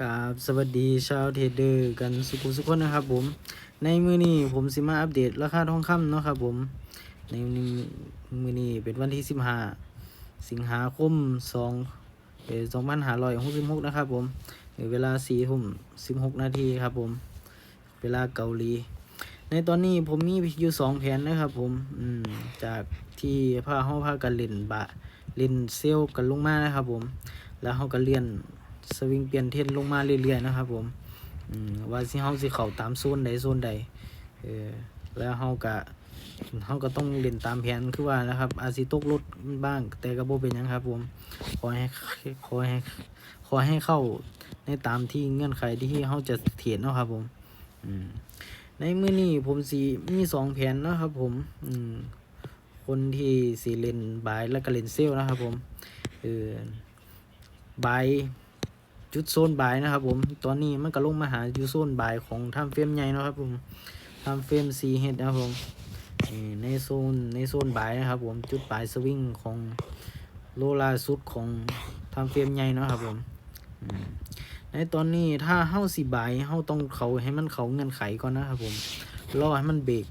ครับสวัสดีชาวเทรดเดอร์กันสุขุสุขคนนะครับผม ในมือนี้ผมสิมาอัปเดตราคาทองคำเนาะครับผม ในมือนี้เป็นวันที่สิบห้าสิงหาคมสองเอ่อสองพันห้าร้อยหกสิบหกนะครับผมเวลาสี่ทุ่มสิบหกนาทีครับผม เวลาเกาหลี ในตอนนี้ผมมีอยู่สองแผนนะครับผมอืมจากที่พาห้องพากันเล่นบะเล่นเซลกันลงมานะครับผม แล้วเขาก็เลื่อน สวิงเปลี่ยนเทนลงมาเรื่อยๆนะครับผมว่าสิเฮาสิเข้าตามโซนใดโซนใดเออแล้วเฮาก็เฮาก็ต้องเล่นตามแผนคือว่านะครับ อาจสิตกรถบ้าง แต่ก็บ่เป็นหยังครับผมขอให้ขอให้ขอให้เข้าในตามที่เงื่อนไขที่เฮาจะเถียนเนาะครับผมในมื้อนี้ผมสิมีสองแผนนะครับผมคนที่สิเล่นบายแล้วก็เล่นเซลนะครับผมเออบาย จุดโซนบายนะครับผม ตอนนี้มันก็ลงมาหาอยู่โซนบายของทำเฟรมใหญ่นะครับผมทำเฟรมซีเฮดนะครับผมในโซนในโซนบายนะครับผมจุดบายสวิงของโลลาสุดของทำเฟรมใหญ่นะครับผมในตอนนี้ถ้าเฮ้าสีบายเฮ้าต้องเขาให้มันเขาเงื่อนไขก่อนนะครับผมรอให้มันเบรก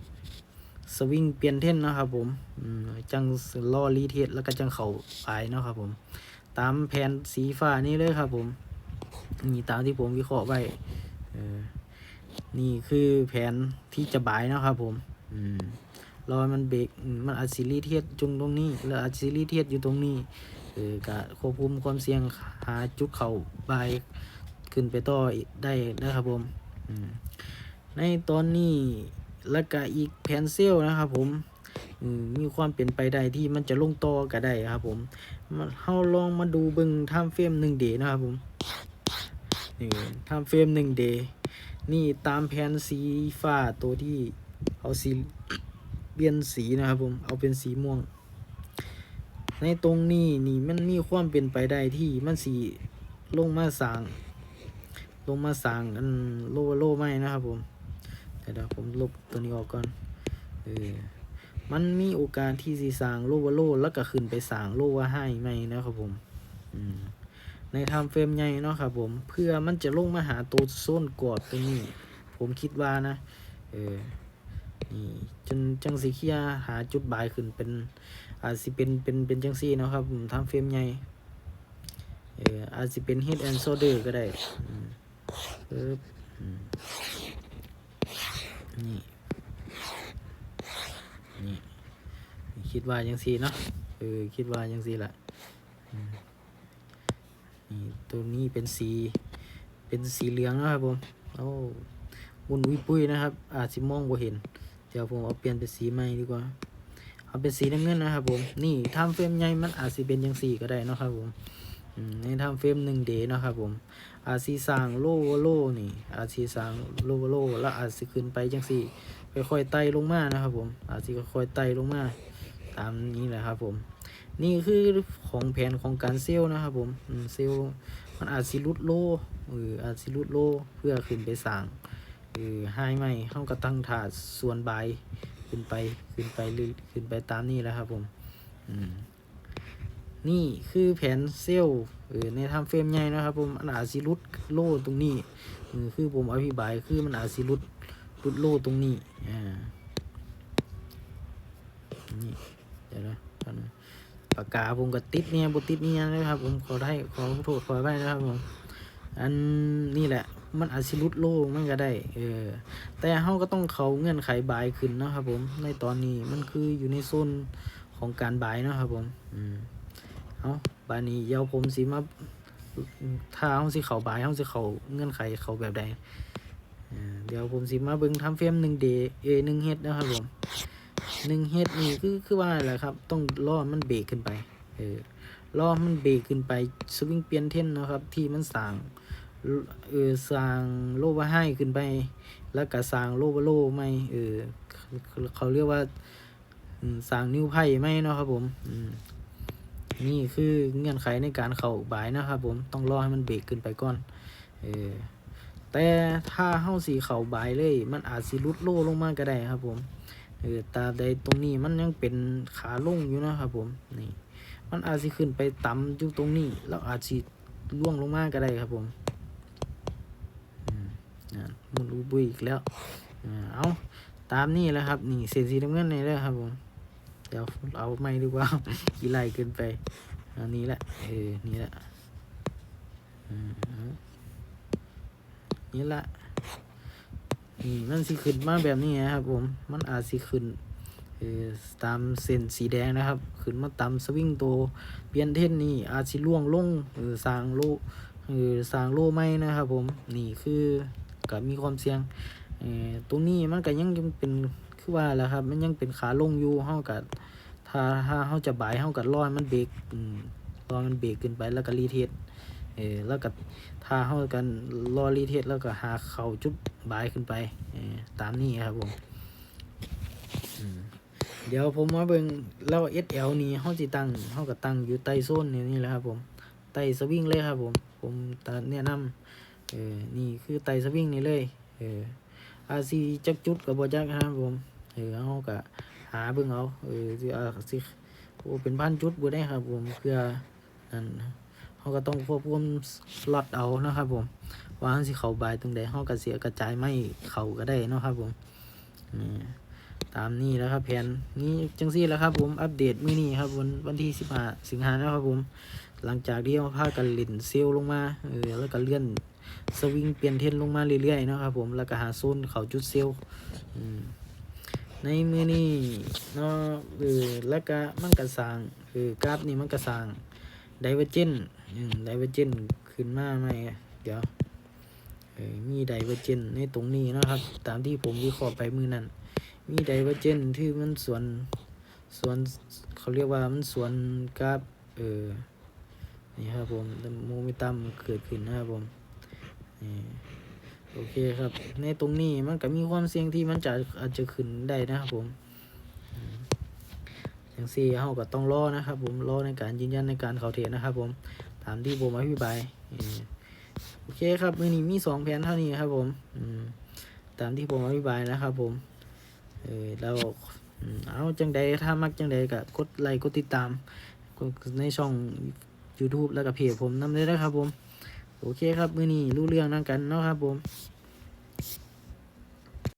สวิงเปลี่ยนเท่นนะครับผมจังล่อรีเทสแล้วก็จังเขาปลายเนะครับผม ตามแผนสีฟ้านี่เลยครับผม นี่ตามที่ผมวิเคราะห์ไว้เออนี่คือแผนที่จะบายเนาะครับผมอืมรอให้มันเบรกอืมมันอัดซีรีเทียดจุงตรงนี้ แล้วอัดซีรีเทียดอยู่ตรงนี้เออกะควบคุมความเสี่ยงหาจุดเขาบายขึ้นไปต่อได้นะครับผมอืมในตอนนี้แล้วก็อีกแผนเซลลนะครับผมอืมมีความเป็นไปได้ที่มันจะลงต่อก็ได้ครับผมมาเฮาลองมาดูเบิ่งไทม์เฟรมหนึ่งเดย์นะครับผม นี่ทม์เฟรมหนึ่งเดย์นี่ตามแผนสีฟ้าตัวที่เอาสีเปลี่ยนสีนะครับผม เอาเป็นสีม่วง ในตรงนี้นี่มันมีความเป็นไปได้ที่มันสีลงมาสาง ลงมาสางอันโลโลไม่นะครับผมเดี๋ยวผมลบตัวนี้ออกก่อนเออมันมีโอกาสที่สีสางโลวาโลแล้วก็ขึ้นไปสางโลวาให้ไหมนะครับผม อืม ในทม์เฟรมใหญ่เนาะครับผมเพื่อมันจะลงมาหาตัวโซนกอดตัวนี้ ผมคิดว่านะเออนี่จนจังสีเคียหาจุดบายขึ้นเป็นอาจสิเป็นเป็นเป็นจังซี่เนาะครับผมทม์เฟรมใหญ่เอออาจสิเป็น head and shoulder ก็ได้อืมปึ๊บอืมนี่นี่คิดว่ายังสีเนาะเออคิดว่ายังสีแหละ ตัวนี้เป็นสี เป็นสีเหลืองนะครับผมโอ้บุญวิปุ้ยนะครับ อาจสิมองบ่เห็น เดี๋ยวผมเอาเปลี่ยนเป็นสีใหม่ดีกว่า เอาเป็นสีน้ำเงินนะครับผม นี่ทำเฟรมใหญ่มันอาจสิเป็นยังสีก็ได้นะครับผมอืมในทำเฟรมหนึ่งเดย์นะครับผม อาจสิสร้างโลโลนี่ อาจสิสร้างโลโลแล้วอาจสิขึ้นไปจังสี่ค่อยๆไต่ลงมานะครับผม อาจสิค่อยๆไต่ลงมา ตามนี้แหละครับผม นี่คือของแผนของการเซลนะครับผมเซลมันอาจสิลุดโลเอออาจสิลุดโลเพื่อขึ้นไปสางเออให้ไม่เข้ากับตั้งถาดส่วนใบขึ้นไปขึ้นไปเรื่อขึ้นไปตามนี้แล้วครับผมอืมนี่คือแผนเซลเออในทำเฟรมใหญ่นะครับผมมันอาจสิลุดโลตรงนี้คือผมอธิบายคือมันอาจสิลุดรุดโลตรงนี้อ่านี่เดี๋ยวนะตอนนี้ ปากกาผมก็ติดเนี่ยบติดเนี่ยนะครับ ผมขอได้ขอโทษขอไปนะครับผมอันนี่แหละ มันอาจสิรุดโลมันก็ได้ เออ แต่เขาก็ต้องเขาเงื่อนไขบายขึ้นนะครับผมในตอนนี้มันคืออยู่ในโซนของการบายนะครับผม อืมเอาบานี้เยาวผมสิมาถ้าเขาสิเขาบายเขาสิเขาเงื่อนไขเขาแบบใดเดี๋ยวผมสิมาเบิ่งทำเฟรมหนึ่งเดย์เอหนึ่งเฮ็ดนะครับผม หนึ่งเฮดนี่คือคือว่าอะไรครับ ต้องล่อมันเบรกขึ้นไป เออล่อมันเบรกขึ้นไปสวิงเปลี่ยนเทนนะครับ ที่มันสร้างเออสร้างโลบาให้ขึ้นไป แล้วก็สร้างโลบาโลไม่เออเขาเรียกว่าสร้างนิ้วไพ่ไม่เนาะครับผมอืมนี่คือเงื่อนไขในการเข้าบายนะครับ ผมต้องรอให้มันเบรกขึ้นไปก่อนเออแต่ถ้าเฮาสีเข่าบายเลย มันอาจสิลุดโลลงมากก็ได้ครับผม เออตาใดตรงนี้มันยังเป็นขาลงอยู่นะครับผมนี่มันอาจสิขึ้นไปต่ำอยู่ตรงนี้ แล้วอาจสิล่วงลงมาก็ได้ครับผมอ่ามุนอุบุยอีกแล้วอ่าเอาตามนี่แหละครับ นี่เส้นสีน้ำเงินนี่แหละครับผมเดี๋ยวเอาไม่ดีกว่ากี่ไล่เกินไปอันนี้แหละเออนี่แหละอืมเอานี่แหละ นี่มันสิขึ้นมาแบบนี้นะครับผม มันอาจสิขึ้นออตามเส้นสีแดงนะครับ ขึ้นมาตามสวิงโตเปลี่ยนเท่นนี่อาจสิล่วงลงเออสร้างโลเออสร้างโลไม่นะครับผม นี่คือก็มีความเสี่ยงออตรงนี้มันก็ยังยังเป็นคือว่าแหละครับ มันยังเป็นขาลงอยู่เฮากับถ้าถ้าเฮาจะบายเฮากับรอยมันเบรกอืมรอยมันเบรกขึ้นไปแล้วก็รีเทส เออแล้วก็ถ้าเฮากันรอรีเทสแล้วก็หาเข่าจุดบายขึ้นไปเออตามนี้ครับผมเดี๋ยวผมมาเบิ่งแล้ว SL นี่เฮาสิตั้งเฮาก็ตั้งอยู่ใต้โซนนี่นี่แหละครับผมใต้สวิงเลยครับผม ผมตาแนะนำเออ นี่คือไต่สวิงนี่เลย เอออาซีจักจุดกับบ่จักครับผม เออเฮาก็หาเบิ่งเอา เออสิอาสิโอเป็นพันจุดบ่ได้ครับผมเพื่อนั่น เฮาก็ต้องควบคุมสล็อตเอานะครับผมว่าสิเขาบายตรงใดเฮาก็เสียกระจายไม่เขาก็ได้นะครับผมนี่ตามนี้แล้วครับแผนนี้จังซี่แล้วครับผมอัปเดตมื้อนี้ครับวันวันที่15สิงหาคมนะครับผม หลังจากที่เราพากันเล่นเซลลลงมาเออแล้วก็เลื่อนสวิงเปลี่ยนเทนลงมาเรื่อยๆนะครับผมแล้วก็หาโซนเขาจุดเซลในมือนี้เนาะเออแล้วก็มันกระสางเออกราฟนี่มันกระสาง ไดเวอร์เจนไดเวอร์เจนขึ้นมาไหมเดี๋ยวมีไดเวอร์เจนในตรงนี้นะครับ ตามที่ผมวิเคราะห์ไปมือนั้น มีไดเวอร์เจนที่มันส่วนส่วนเขาเรียกว่ามันส่วนกราฟเออนี่ครับผมโมเมนตัมเกิดขึ้นนะครับผมโอเคครับ ในตรงนี้มันก็มีความเสี่ยงที่มันจะอาจจะขึ้นได้นะครับผม อย่างสี่เฮาก็ต้องรอนะครับ ผมรอในการยืนยันในการเขาเทรดนะครับ ผมตามที่ผมอธิบายโอเคครับมือนี้มีสองแผนเท่านี้ครับ ผมตามที่ผมอธิบายนะครับ ผมเออแล้วเอาจังใดถ้ามักจังใดก็กดไลค์กดติดตามในช่อง YouTube แล้วก็เพจผมนำเลยนะครับ ผม โอเคครับ มือนี้รู้เรื่องนั่งกันเนาะครับ ผม